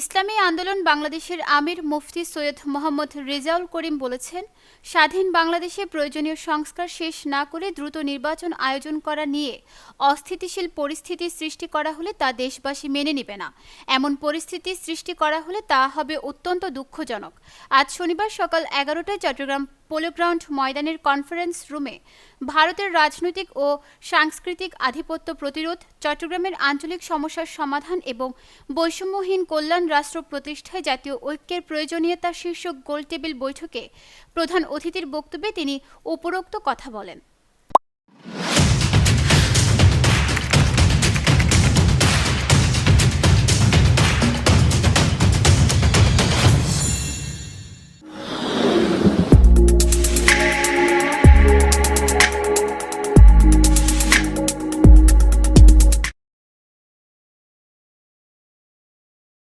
ইসলামী আন্দোলন বাংলাদেশের আমির মুফতি সৈয়দ মোহাম্মদ রেজাউল করিম বলেছেন, স্বাধীন বাংলাদেশে প্রয়োজনীয় সংস্কার শেষ না করে দ্রুত নির্বাচন আয়োজন করা নিয়ে অস্থিতিশীল পরিস্থিতি সৃষ্টি করা হলে তা দেশবাসী মেনে নেবে না। এমন পরিস্থিতি সৃষ্টি করা হলে তা হবে অত্যন্ত দুঃখজনক। আজ শনিবার সকাল এগারোটায় চট্টগ্রাম পোলো গ্রাউন্ড ময়দানের কনফারেন্স রুমে ভারতের রাজনৈতিক ও সাংস্কৃতিক আধিপত্য প্রতিরোধ, চট্টগ্রামের আঞ্চলিক সমস্যার সমাধান এবং বৈষম্যহীন কল্যাণ রাষ্ট্র প্রতিষ্ঠায় জাতীয় ঐক্যের প্রয়োজনীয়তা শীর্ষক গোলটেবিল বৈঠকে প্রধান অতিথির বক্তব্যে তিনি উপরোক্ত কথা বলেন।